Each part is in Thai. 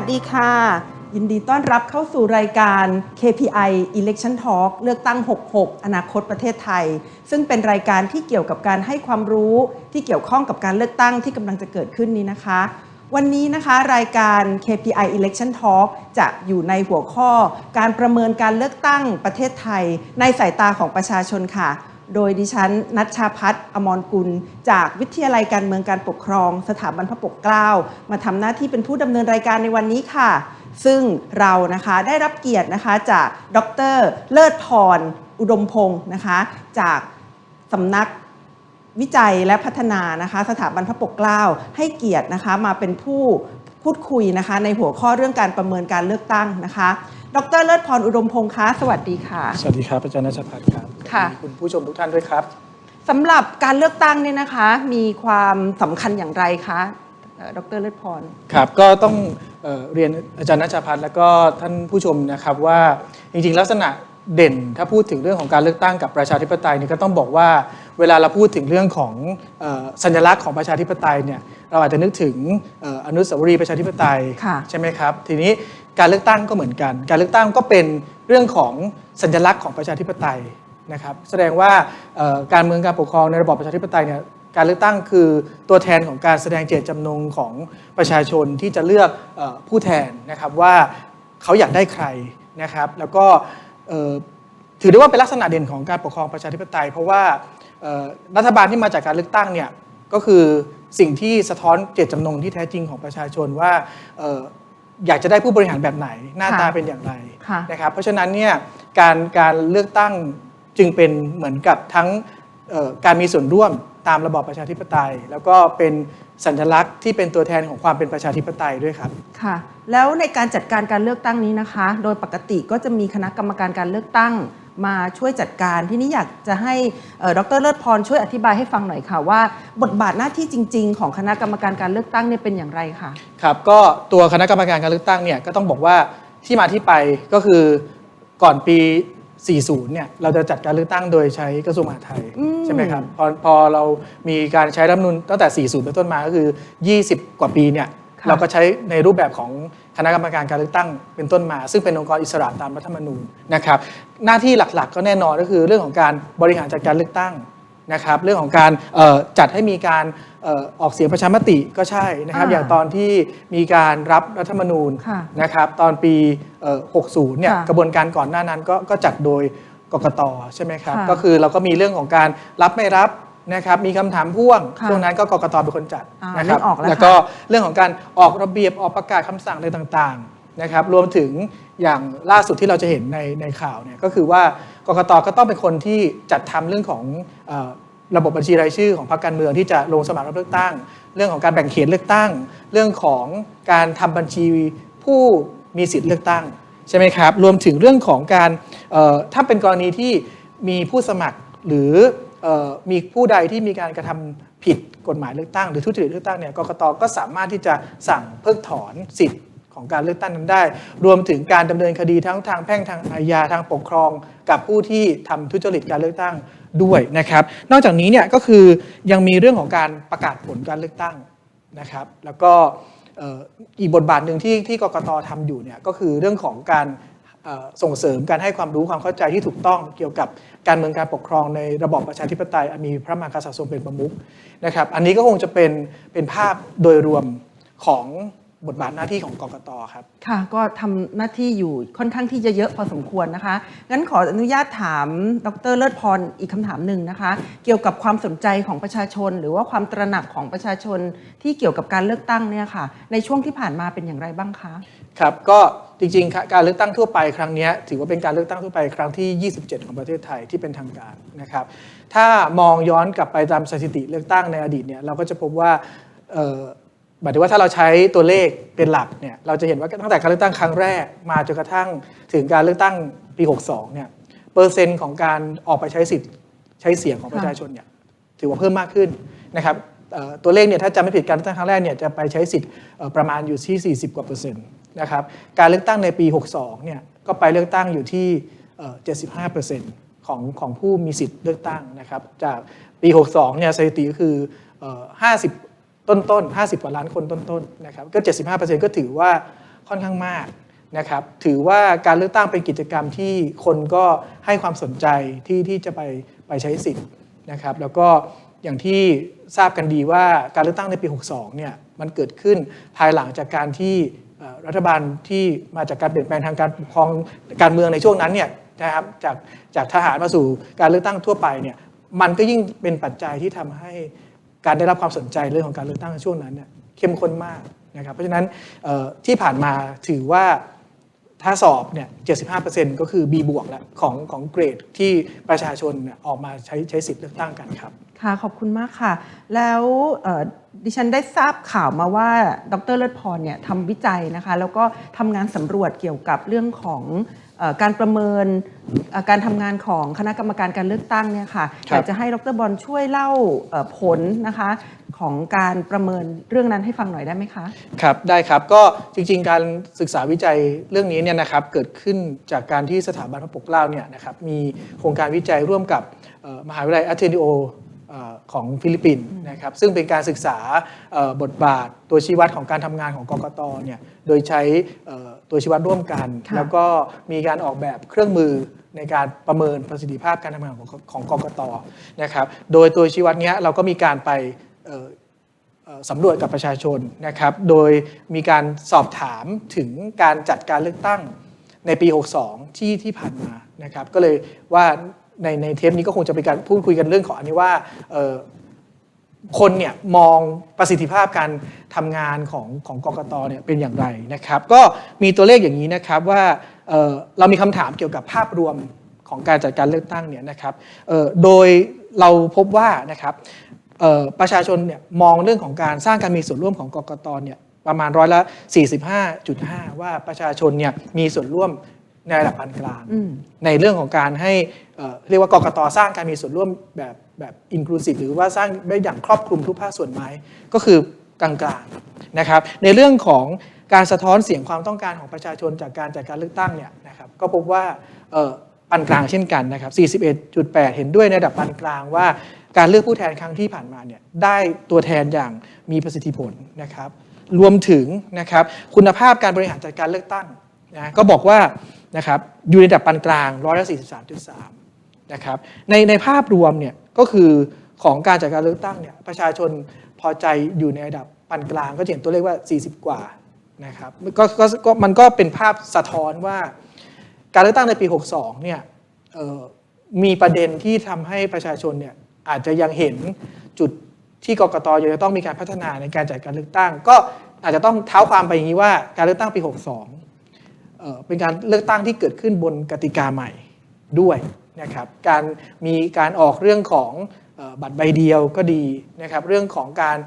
สดีค่ะ ยินดีต้อนรับเข้าสู่รายการ KPI Election Talk เลือกตั้ง 66 อนาคตประเทศไทย ซึ่งเป็นรายการที่เกี่ยวกับการให้ความรู้ที่เกี่ยวข้องกับการเลือกตั้งที่กำลังจะเกิดขึ้นนี้นะคะ วันนี้นะคะรายการ KPI Election Talk จะอยู่ในหัวข้อ การประเมินการเลือกตั้งประเทศไทย ในสายตาของประชาชนค่ะ โดยดิฉันนัชชาพัฒน์อมรกุล จากวิทยาลัยการเมืองการปกครอง สถาบันพระปกเกล้ามาทำหน้าที่เป็นผู้ดำเนินรายการในวันนี้ค่ะ ซึ่งเรานะคะได้รับเกียรตินะคะจากดรเลิศพร อุดมพงศ์นะคะ จากสำนักวิจัยและพัฒนานะคะ สถาบันพระปกเกล้าให้เกียรตินะคะมาเป็นผู้พูดคุยนะคะ ในหัวข้อเรื่องการประเมินการเลือกตั้งนะคะ ดรเลิศพรอุดมพงศ์คะสวัสดีค่ะ สวัสดีครับอาจารย์นัชพัฒน์ครับค่ะสวัสดีคุณผู้ชมทุกท่านด้วยครับสำหรับการเลือกตั้งเนี่ยนะคะ มีความสำคัญอย่างไรคะเอ่อดรเลิศพรครับก็ต้องเอ่อเรียนอาจารย์นัชพัฒน์แล้วก็ท่านผู้ชมนะครับว่าจริงๆ ลักษณะเด่นถ้าพูดถึงเรื่องของการเลือกตั้งกับประชาธิปไตยเนี่ยก็ต้องบอกว่าเวลาเราพูดถึงเรื่องของเอ่อสัญลักษณ์ของประชาธิปไตยเนี่ย เราอาจจะนึกถึงเอ่ออนุสาวรีย์ประชาธิปไตยค่ะใช่ไหมครับ ทีนี้การเลือกตั้งก็เหมือนกัน การเลือกตั้งก็เป็นเรื่องของสัญลักษณ์ของประชาธิปไตยนะครับ แสดงว่าเอ่อการเมืองการปกครองในระบอบประชาธิปไตยเนี่ยการเลือกตั้งคือตัวแทนของการแสดงเจตจำนงของประชาชนที่จะเลือกเออผู้แทนนะครับว่าเขาอยากได้ใครนะครับ แล้วก็เอ่อถือได้ว่าเป็นลักษณะเด่นของการปกครองประชาธิปไตย เพราะว่าเอ่อรัฐบาลที่มาจากการเลือกตั้งเนี่ย ก็คือสิ่งที่สะท้อนเจตจำนงที่แท้จริงของประชาชนว่าเอ่ออยากจะได้ผู้บริหารแบบไหนหน้าตาค่ะเป็นอย่างไรค่ะนะครับเพราะฉะนั้นเนี่ยการการเลือกตั้งจึงเป็นเหมือนกับทั้งเอ่อการมีส่วนร่วมตามระบอบประชาธิปไตย แล้วก็เป็นสัญลักษณ์ที่เป็นตัวแทนของความเป็นประชาธิปไตยด้วยครับค่ะ แล้วในการจัดการการเลือกตั้งนี้นะคะ โดยปกติก็จะมีคณะกรรมการการเลือกตั้ง มาช่วยจัดการ ที่นี้อยากจะให้เอ่อดรเลิศพรช่วยอธิบายให้ฟังหน่อยค่ะว่า บทบาทหน้าที่จริง ๆ ของคณะกรรมการการเลือกตั้งเนี่ยเป็นอย่างไรคะครับก็ตัวคณะกรรมการการเลือกตั้งเนี่ยก็ต้องบอกว่าที่มาที่ไปก็คือก่อนปี 40 เนี่ยเราจะจัดการเลือกตั้งโดยใช้กระทรวงมหาดไทยอืมใช่ไหมครับพอพอเรามีการใช้รัฐธรรมนูลตั้งแต่ 40 เป็นต้นมาก็คือ 20 กว่าปีเนี่ยค่ะเราก็ใช้ในรูปแบบของ คณะกรรมการการเลือกตั้งเป็นต้นมา ซึ่งเป็นองค์กรอิสระตามรัฐธรรมนูญนะครับ หน้าที่หลักๆ ก็แน่นอนก็คือเรื่องของการบริหารจัดการเลือกตั้งนะครับ เรื่องของการเอ่อจัดให้มีการเอ่อออกเสียงประชามติก็ใช่นะครับอ่าอย่างตอนที่มีการรับรัฐธรรมนูญค่ะนะครับ ตอนปีเอ่อ60 เนี่ยค่ะกระบวนการก่อนหน้านั้นก็ก็จัดโดยกกตใช่ไหมครับค่ะก็คือเราก็มีเรื่องของการรับไม่รับ นะครับมีคำถามพ่วงค่ะช่วงนั้นก็กกตเป็นคนจัดอ่านะครับนึกออกแล้วแล้วก็เรื่องของการออกระเบียบออกประกาศคำสั่งอะไรต่างๆนะครับรวมถึงอย่างล่าสุดที่เราจะเห็นในในข่าวเนี่ยก็คือว่ากกตก็ต้องเป็นคนที่จัดทำเรื่องของเอ่อระบบบัญชีรายชื่อของพรรคการเมืองที่จะลงสมัครรับเลือกตั้ง เรื่องของการแบ่งเขตเลือกตั้ง เรื่องของการทำบัญชีผู้มีสิทธิ์เลือกตั้ง ใช่ไหมครับ รวมถึงเรื่องของการเอ่อถ้าเป็นกรณีที่มีผู้สมัครหรือเอ่อ มีผู้ใดที่มีการกระทำผิดกฎหมายเลือกตั้งหรือทุจริตเลือกตั้งเนี่ยกกตก็สามารถที่จะสั่งเพิกถอนสิทธิ์ของการเลือกตั้งนั้นได้ รวมถึงการดำเนินคดีทั้งทางแพ่งทางอาญาทางปกครอง กับผู้ที่ทำทุจริตการเลือกตั้งด้วยนะครับ นอกจากนี้เนี่ยก็คือยังมีเรื่องของการประกาศผลการเลือกตั้งนะครับ แล้วก็อีกบทบาทหนึ่งที่ที่กกตทำอยู่เนี่ยก็คือเรื่องของการ ส่งเสริมการให้ความรู้ความเข้าใจที่ถูกต้องเกี่ยวกับการเมืองการปกครองในระบอบประชาธิปไตยอันมีพระมหากษัตริย์ทรงเป็นประมุขนะครับ อันนี้ก็คงจะเป็นเป็นภาพโดยรวมของบทบาทหน้าที่ของกกตครับค่ะ ก็ทำหน้าที่อยู่ค่อนข้างที่จะเยอะพอสมควรนะคะงั้นขออนุญาตถามดรเลิศพรอีกคำถามหนึ่งนะคะ เกี่ยวกับความสนใจของประชาชน หรือว่าความตระหนักของประชาชนที่เกี่ยวกับการเลือกตั้งเนี่ยค่ะ ในช่วงที่ผ่านมาเป็นอย่างไรบ้างคะครับก็ จริงๆ การเลือกตั้งทั่วไปครั้งนี้ถือว่าเป็นการเลือกตั้งทั่วไปครั้งที่ 27 ของประเทศไทยที่เป็นทางการนะครับ ถ้ามองย้อนกลับไปตามสถิติเลือกตั้งในอดีตเนี่ยเราก็จะพบว่าหมายถึงว่าถ้าเราใช้ตัวเลขเป็นหลักเนี่ยเราจะเห็นว่าตั้งแต่การเลือกตั้งครั้งแรกมาจนกระทั่งถึงการเลือกตั้งปี 62 เนี่ยเปอร์เซ็นต์ของการออกไปใช้สิทธิ์ใช้เสียงของประชาชนเนี่ยถือว่าเพิ่มมากขึ้นนะครับตัวเลขเนี่ยถ้าจำไม่ผิดการเลือกตั้งครั้งแรกเนี่ยจะไปใช้สิทธิ์ประมาณอยู่ที่ 40 กว่าเปอร์เซ็นต์ นะครับการเลือกตั้งในปี 62เนี่ยก็ไปเลือกตั้งอยู่ที่เอ่อ75เปอร์เซ็นต์ของของผู้มีสิทธิ์เลือกตั้งนะครับจากปี 62เนี่ยสถิติก็คือเอ่อ50 ต้นต้นๆ50 กว่าล้านคนต้นต้นนะครับก็ 75เปอร์เซ็นต์ก็ถือว่าค่อนข้างมากนะครับถือว่าการเลือกตั้งเป็นกิจกรรมที่คนก็ให้ความสนใจที่ที่จะไปไปใช้สิทธิ์นะครับแล้วก็อย่างที่ทราบกันดีว่าการเลือกตั้งในปี 62เนี่ยมันเกิดขึ้นภายหลังจากการที่ รัฐบาลที่มาจากการเปลี่ยนแปลงทางการปกครองการเมืองในช่วงนั้นเนี่ยนะครับจากจากทหารมาสู่การเลือกตั้งทั่วไปเนี่ยมันก็ยิ่งเป็นปัจจัยที่ทำให้การได้รับความสนใจเรื่องของการเลือกตั้งในช่วงนั้นเนี่ยเข้มข้นมากนะครับเพราะฉะนั้นที่ผ่านมาถือว่าถ้าสอบเนี่ย 75%ก็คือ B บวกแล้วของของเกรดที่ประชาชนนออกมาใช้ใช้สิทธิ์เลือกตั้งกันครับ ค่ะขอบคุณมากค่ะ แล้วเอ่อดิฉันได้ทราบข่าวมาว่าดรเลิศพรเนี่ยทำวิจัยนะคะ แล้วก็ทำงานสำรวจเกี่ยวกับเรื่องของเออการประเมินเอ่อการทำงานของคณะกรรมการการเลือกตั้งเนี่ยค่ะครับอยากจะให้ดรบอลช่วยเล่าเอ่อผลนะคะของการประเมินเรื่องนั้นให้ฟังหน่อยได้ไหมคะครับได้ครับก็จริงๆ การศึกษาวิจัยเรื่องนี้เนี่ยนะครับเกิดขึ้นจากการที่สถาบันพระปกเกล้าเนี่ยนะครับมีโครงการวิจัยร่วมกับเอ่อมหาวิทยาลัยอาเทนิโอเอ่อ ของฟิลิปปินส์นะครับซึ่งเป็นการศึกษาเอ่อบทบาทตัวชี้วัดของการทำงานของกกตเนี่ยโดยใช้เอ่อตัวชี้วัดร่วมกันค่ะแล้วก็มีการออกแบบเครื่องมือในการประเมินประสิทธิภาพการทำงานของของกกตนะครับโดยตัวชี้วัดเนี้ยเราก็มีการไปเอ่อเอ่อสำรวจกับประชาชนนะครับ โดยมีการสอบถามถึงการจัดการเลือกตั้งในปี 62 ที่ที่ผ่านมานะครับ ก็เลยว่า ในในเทปนี้ก็คงจะเป็นการพูดคุยกันเรื่องของอันนี้ว่าคนเนี่ยมองประสิทธิภาพการทำงานของของกกตเนี่ยเป็นอย่างไรนะครับ ก็มีตัวเลขอย่างนี้นะครับว่าเเรามีคำถามเกี่ยวกับภาพรวมของการจัดการเลือกตั้งเนี่ยนะครับโดยเราพบว่านะครับประชาชนเนี่ยมองเรื่องของการสร้างการมีส่วนร่วมของกกตเนี่ยประมาณร้อยละ45.5 ว่าประชาชนเนี่ยมีส่วนร่วม ในระดับปานกลางอืมในเรื่องของการให้เอ่อเรียกว่ากกตสร้างการมีส่วนร่วมแบบแบบอินคลูซีฟหรือว่าสร้างได้อย่างครอบคลุมทุกภาคส่วนไหมก็คือกลางๆนะครับ ในเรื่องของการสะท้อนเสียงความต้องการของประชาชนจากการจัดการเลือกตั้งเนี่ยนะครับก็พบว่าเอ่อปานกลางเช่นกันนะครับ 41.8 เห็นด้วยในระดับปานกลางว่าการเลือกผู้แทนครั้งที่ผ่านมาเนี่ยได้ตัวแทนอย่างมีประสิทธิผลนะครับ รวมถึงนะครับคุณภาพการบริหารจัดการเลือกตั้งนะก็บอกว่า นะครับอยู่ในระดับปานกลางร้อยละ43.3 นะครับในในภาพรวมเนี่ยก็คือของการจัดการเลือกตั้งเนี่ยประชาชนพอใจอยู่ในระดับปานกลางก็จะเห็นตัวเลขว่า 40 กว่านะครับก็ก็ก็มันก็เป็นภาพสะท้อนว่า การเลือกตั้งในปี 62 เนี่ยมีประเด็นที่ทำให้ประชาชนเนี่ยอาจจะยังเห็นจุดที่กรกตยังจะต้องมีการพัฒนาในการจัดการเลือกตั้ง ก็อาจจะต้องเท้าความไปอย่างนี้ว่าการเลือกตั้งปี 62 เป็นการเลือกตั้งที่เกิดขึ้นบนกติกาใหม่ด้วยนะครับการมีการออกเรื่องของออบัตรใบเดียวก็ดีนะครับเรื่องของการ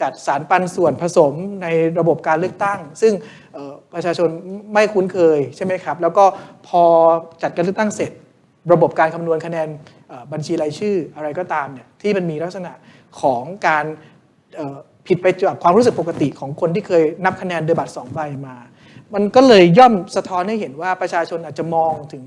จัดสารปันส่วนผสมในระบบการเลือกตั้ง ซึ่งประชาชนไม่คุ้นเคยใช่ไหมครับแล้วก็พอจัดการเลือกตั้งเสร็จ ระบบการคำนวณคะแนนบัญชีรายชื่ออะไรก็ตามเนี่ยที่มันมีลักษณะของการผิดไปจากความรู้สึกปกติของคนที่เคยนับคะแนนโดยบัตรสองใบมา มันก็เลยย่อมสะท้อนให้เห็นว่าประชาชนอาจจะมองถึง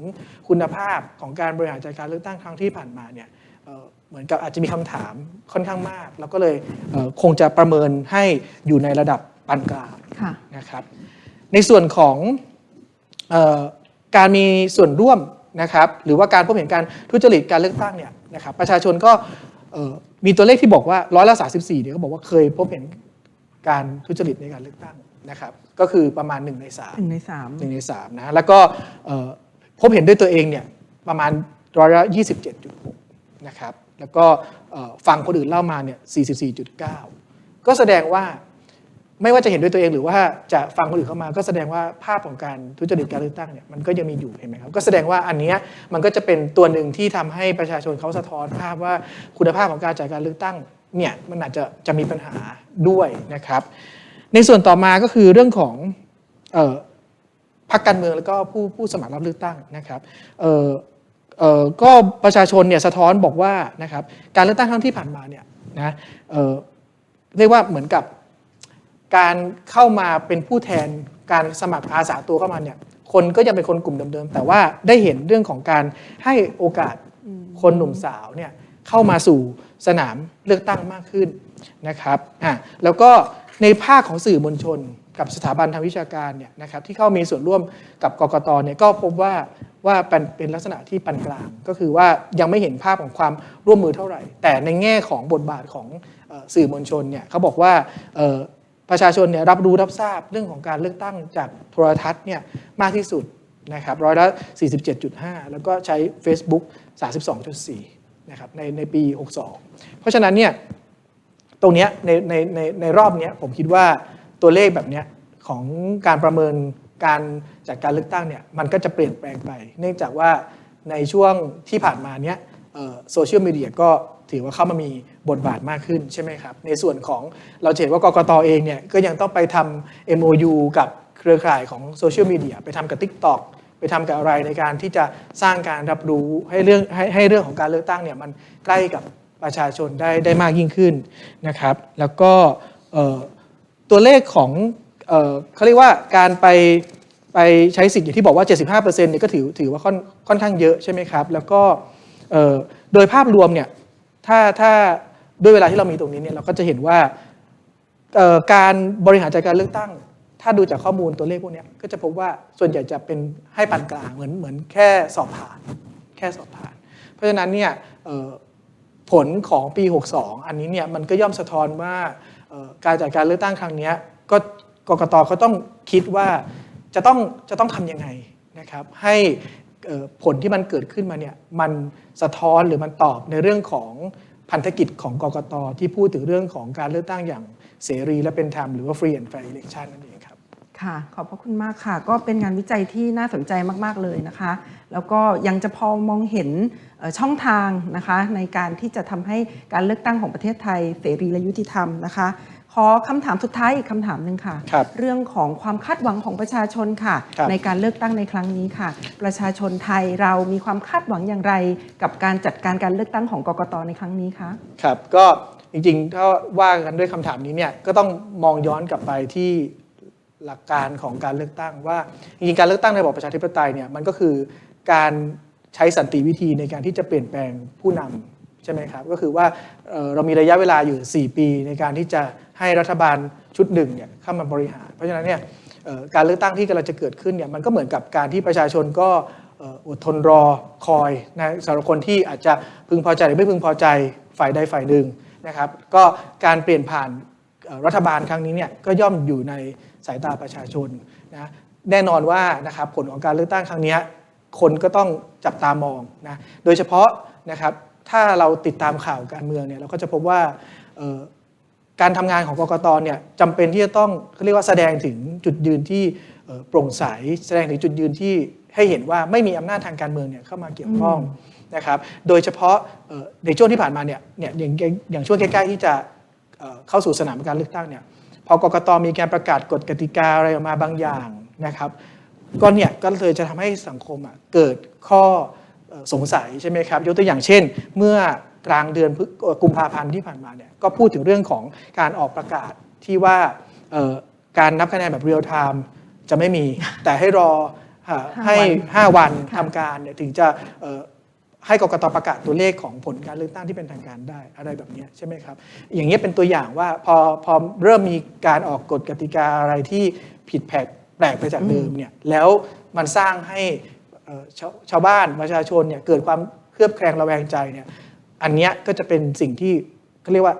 คุณภาพของการบริหารจัดการเลือกตั้งครั้งที่ผ่านมาเนี่ยเอ่อเหมือนกับอาจจะมีคำถามค่อนข้างมาก แล้วก็เลยเอ่อคงจะประเมินให้อยู่ในระดับปานกลางค่ะนะครับ ในส่วนของเออการมีส่วนร่วมนะครับหรือว่าการพบเห็นการทุจริตการเลือกตั้งเนี่ยนะครับประชาชนก็เอ่อมีตัวเลขที่บอกว่าร้อยละสาสิบสี่เนี่ยก็บอกว่าเคยพบเห็นการทุจริตในการเลือกตั้ง นะครับก็คือประมาณหนึ่งในสามหนึ่งในสามหนึ่งในสามนะแล้วก็เอ่อพบเห็นด้วยตัวเองเนี่ยประมาณร้อยละยี่สิบเจ็ดจุดหกนะครับแล้วก็เอ่อฟังคนอื่นเล่ามาเนี่ยสี่สิบสี่จุดเก้าก็แสดงว่าไม่ว่าจะเห็นด้วยตัวเองหรือว่าจะฟังคนอื่นเข้ามาก็แสดงว่าภาพของการทุจริตการเลือกตั้งเนี่ยมันก็ยังมีอยู่เห็นไหมครับก็แสดงว่าอันเนี้ยมันก็จะเป็นตัวหนึ่งที่ทำให้ประชาชนเขาสะท้อนภาพว่าคุณภาพของการจัดการเลือกตั้งเนี่ยมันอาจจะจะมีปัญหาด้วยนะครับ ในส่วนต่อมาก็คือเรื่องของออพรรคการเมืองแล้วก็ผู้ผู้สมัครรับเลือกตั้งนะครับก็ประชาชนเนี่ยสะท้อนบอกว่านะครับการเลือกตั้งครั้งที่ผ่านมาเนี่ยนะเเรียกว่าเหมือนกับการเข้ามาเป็นผู้แทนการสมัครอาสาตัวเข้ามาเนี่ยคนก็ยังเป็นคนกลุ่มเดิมๆแต่ว่าได้เห็นเรื่องของการให้โอกาสคนหนุ่มสาวเนี่ยเข้ามาสู่สนามเลือกตั้งมากขึ้นนะครับอะแล้วก็ ในภาคของสื่อมวลชน กับสถาบันทางวิชาการเนี่ยนะครับที่เข้ามีส่วนร่วมกับกกตเนี่ยก็พบว่าว่าเป็นลักษณะที่ปานกลาง ก็คือว่ายังไม่เห็นภาพของความร่วมมือเท่าไหร่ แต่ในแง่ของบทบาทของสื่อมวลชนเนี่ยเขาบอกว่าประชาชนเนี่ยรับรู้รับทราบเรื่องของการเลือกตั้งจากโทรทัศน์เนี่ยมากที่สุดนะครับร้อยละ 47.5 แล้วก็ใช้ Facebook 32.4นะครับในในปี 62 เพราะฉะนั้นเนี่ย ตรงนี้ในในในในรอบนี้ผมคิดว่าตัวเลขแบบนี้ของการประเมินการจัดการเลือกตั้งเนี่ยมันก็จะเปลี่ยนแปลงไป เนื่องจากว่าในช่วงที่ผ่านมาเนี้ยโซเชียลมีเดียก็ถือว่าเข้ามามีบทบาทมากขึ้นใช่ไหมครับ ในส่วนของเราเห็นว่ากกตเองเนี่ยก็ยังต้องไปทำ MOU กับเครือข่ายของโซเชียลมีเดียไปทำกับ TikTok ไปทำกับอะไรในการที่จะสร้างการรับรู้ให้เรื่องให้ให้เรื่องของการเลือกตั้งเนี่ยมันใกล้กับ ประชาชนได้ได้มากยิ่งขึ้นนะครับ แล้วก็ตัวเลขของเออเขาเรียกว่าการไปไปใช้สิทธิ์อย่างที่บอกว่า 75%เนี่ยก็ถือถือว่าค่อนค่อนข้างเยอะใช่ไหมครับ แล้วก็โดยภาพรวมเนี่ยถ้าถ้าด้วยเวลาที่เรามีตรงนี้เนี่ยเราก็จะเห็นว่าการบริหารจัดการเลือกตั้ง ถ้าดูจากข้อมูลตัวเลขพวกนี้ก็จะพบว่าส่วนใหญ่จะเป็นให้ปานกลางเหมือนเหมือนแค่สอบผ่าน แค่สอบผ่าน เพราะฉะนั้นเนี่ย ผลของปี 62 อันนี้เนี่ยมันก็ย่อมสะท้อนว่าการจัดการเลือกตั้งครั้งนี้ก็กกตก็ต้องคิดว่าจะต้องจะต้องทำยังไงนะครับให้ผลที่มันเกิดขึ้นมาเนี่ยมันสะท้อนหรือมันตอบในเรื่องของพันธกิจของกกตที่พูดถึงเรื่องของการเลือกตั้งอย่างเสรีและเป็นธรรมหรือว่า free and fair election นั่นเองครับ ค่ะ ขอบพระคุณมากค่ะ ก็เป็นงานวิจัยที่น่าสนใจมาก ๆ เลยนะคะ แล้วก็ยังจะพอมองเห็นเอ่อช่องทางนะคะในการที่จะทำให้การเลือกตั้งของประเทศไทยเสรีและยุติธรรมนะคะขอคำถามสุดท้ายอีกคำถามหนึ่งค่ะครับเรื่องของความคาดหวังของประชาชนค่ะครับในการเลือกตั้งในครั้งนี้ค่ะ ประชาชนไทยเรามีความคาดหวังอย่างไร กับการจัดการการเลือกตั้งของกกตในครั้งนี้คะครับก็จริงๆถ้าว่ากันด้วยคำถามนี้เนี่ยก็ต้องมองย้อนกลับไปที่หลักการของการเลือกตั้งว่าจริงๆการเลือกตั้งในระบอบประชาธิปไตยเนี่ยมันก็คือ การใช้สันติวิธีในการที่จะเปลี่ยนแปลงผู้นำใช่ไหมครับก็คือว่าเรามีระยะเวลาอยู่ 4 ปีในการที่จะให้รัฐบาลชุดหนึ่งเนี่ยเข้ามาบริหาร เพราะฉะนั้นเนี่ยการเลือกตั้งที่กำลังจะเกิดขึ้นเนี่ยมันก็เหมือนกับการที่ประชาชนก็อดทนรอคอยนะสำหรับคนที่อาจจะพึงพอใจหรือไม่พึงพอใจฝ่ายใดฝ่ายหนึ่งนะครับก็การเปลี่ยนผ่านรัฐบาลครั้งนี้เนี่ยก็ย่อมอยู่ในสายตาประชาชนนะแน่นอนว่านะครับผลของการเลือกตั้งครั้งเนี้ย คนก็ต้องจับตามองนะโดยเฉพาะนะครับถ้าเราติดตามข่าวการเมืองเนี่ยเราก็จะพบว่าเอ่อการทำงานของกกตเนี่ยจำเป็นที่จะต้องเขาเรียกว่าแสดงถึงจุดยืนที่เอ่อโปร่งใส แสดงถึงจุดยืนที่ให้เห็นว่าไม่มีอำนาจทางการเมืองเนี่ยเข้ามาเกี่ยวข้องนะครับโดยเฉพาะเอ่อในช่วงที่ผ่านมาเนี่ยเนี่ยอย่างอย่างอย่างช่วงใกล้ๆที่จะเอ่อเข้าสู่สนามการเลือกตั้งเนี่ยพอกกตมีการประกาศกฎกติกาอะไรออกมาบางอย่างนะครับ ก็เนี่ยก็เลยจะทำให้สังคมอะเกิดข้อเอ่อสงสัยใช่ไหมครับยกตัวอย่างเช่น เมื่อกลางเดือนพฤเอ่อกุมภาพันธ์ที่ผ่านมาเนี่ยก็พูดถึงเรื่องของการออกประกาศที่ว่าเอ่อการนับคะแนนแบบเรียลไทม์จะไม่มี แต่ให้รออ่าห้าให้วัน5วันค่ะทำการเนี่ยถึงจะเอ่อให้กกตประกาศตัวเลขของผลการเลือกตั้งที่เป็นทางการได้อะไรแบบเนี้ยใช่ไหมครับ อย่างนี้ยเป็นตัวอย่างว่าพอพอเริ่มมีการออกกฎกติกาอะไรที่ผิดแผก แปลกไปจากเดิมเนี่ยแล้วมันสร้างให้ชาวชาวบ้านประชาชนเนี่ยเกิดความเคลือบแคลงระแวงใจเนี่ยอันนี้ก็จะเป็นสิ่งที่เขาเรียกว่า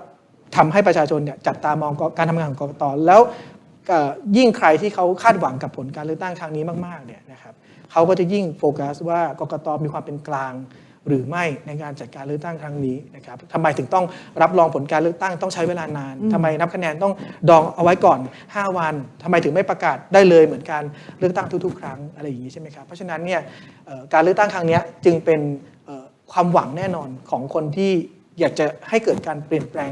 ทำให้ประชาชนเนี่ยจับตามองการทำงานของกรกตแล้วยิ่งใครที่เขาคาดหวังกับผลการเลือกตั้งครั้งนี้มากๆเนี่ยนะครับเขาก็จะยิ่งโฟกัสว่ากรกตมีความเป็นกลาง หรือไม่ในการจัดการเลือกตั้งครั้งนี้นะครับทำไมถึงต้องรับรองผลการเลือกตั้งต้องใช้เวลานานทำไมนับคะแนนต้องดองเอาไว้ก่อน 5 วันทำไมถึงไม่ประกาศได้เลยเหมือนการเลือกตั้งทุก ๆ ครั้งอะไรอย่างนี้ใช่ไหมครับเพราะฉะนั้นเนี่ยการเลือกตั้งครั้งนี้จึงเป็นความหวังแน่นอนของคนที่อยากจะให้เกิดการเปลี่ยนแปลง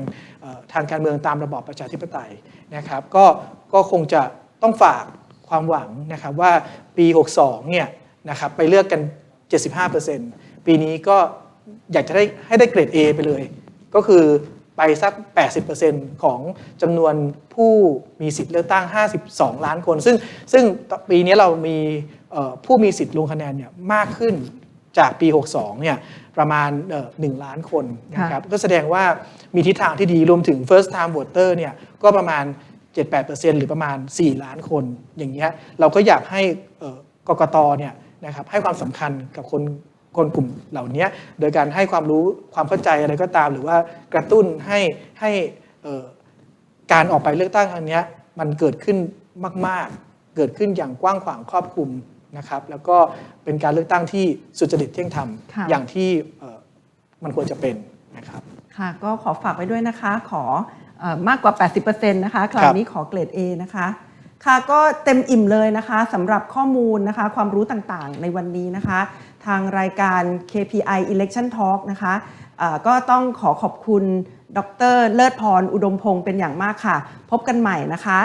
ทางการเมืองตามระบอบประชาธิปไตยนะครับ ก็ก็คงจะต้องฝากความหวังนะครับว่าปี 62 เนี่ยนะครับไปเลือกกัน 75% ปีนี้ก็อยากจะได้ให้ได้เกรด A ไปเลย ก็คือไปสัก 80%ของจำนวนผู้มีสิทธิ์เลือกตั้ง 52 ล้านคน ซึ่งซึ่งปีนี้เรามีเอ่อผู้มีสิทธิ์ลงคะแนนเนี่ยมากขึ้นจากปี 62 เนี่ยประมาณเอ่อ1ล้านคนนะครับก็แสดงว่ามีทิศทางที่ดีรวมถึง first time voter เนี่ยก็ประมาณ 7-8%หรือประมาณ 4 ล้านคนอย่างเงี้ยเราก็อยากให้เอ่อกกตเนี่ยนะครับให้ความสำคัญกับคน คนกลุ่มเหล่านี้โดยการให้ความรู้ความเข้าใจอะไรก็ตาม หรือว่ากระตุ้นให้ให้เอ่อการออกไปเลือกตั้งครั้งเนี้ยมันเกิดขึ้นมาก ๆ เกิดขึ้นอย่างกว้างขวางครอบคลุมนะครับ แล้วก็เป็นการเลือกตั้งที่สุจริตเที่ยงธรรมค่ะอย่างที่เอ่อมันควรจะเป็นนะครับค่ะก็ขอฝากไว้ด้วยนะคะ ขอเออมากกว่า 80%นะคะคราวนี้ขอเกรด A นะคะ ค่ะก็เต็มอิ่มเลยนะคะสำหรับข้อมูลนะคะ ความรู้ต่างๆ ในวันนี้นะคะ ทางรายการ KPI Election Talk นะคะเอ่อก็ต้องขอขอบคุณ ดร เลิศพร อุดมพงศ์เป็นอย่างมากค่ะ พบกันใหม่นะคะ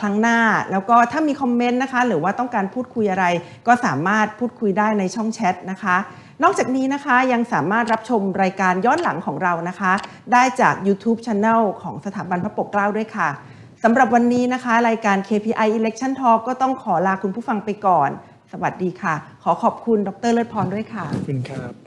ครั้งหน้าแล้วก็ถ้ามีคอมเมนต์นะคะ หรือว่าต้องการพูดคุยอะไร ก็สามารถพูดคุยได้ในช่องแชทนะคะ นอกจากนี้นะคะยังสามารถรับชมรายการย้อนหลังของเรานะคะ ได้จาก YouTube Channel ของสถาบันพระปกเกล้าด้วยค่ะ สำหรับวันนี้นะคะ รายการ KPI Election Talk ก็ต้องขอลาคุณผู้ฟังไปก่อน สวัสดีค่ะ ขอขอบคุณดรเลิศพรด้วยค่ะ ขอบคุณครับ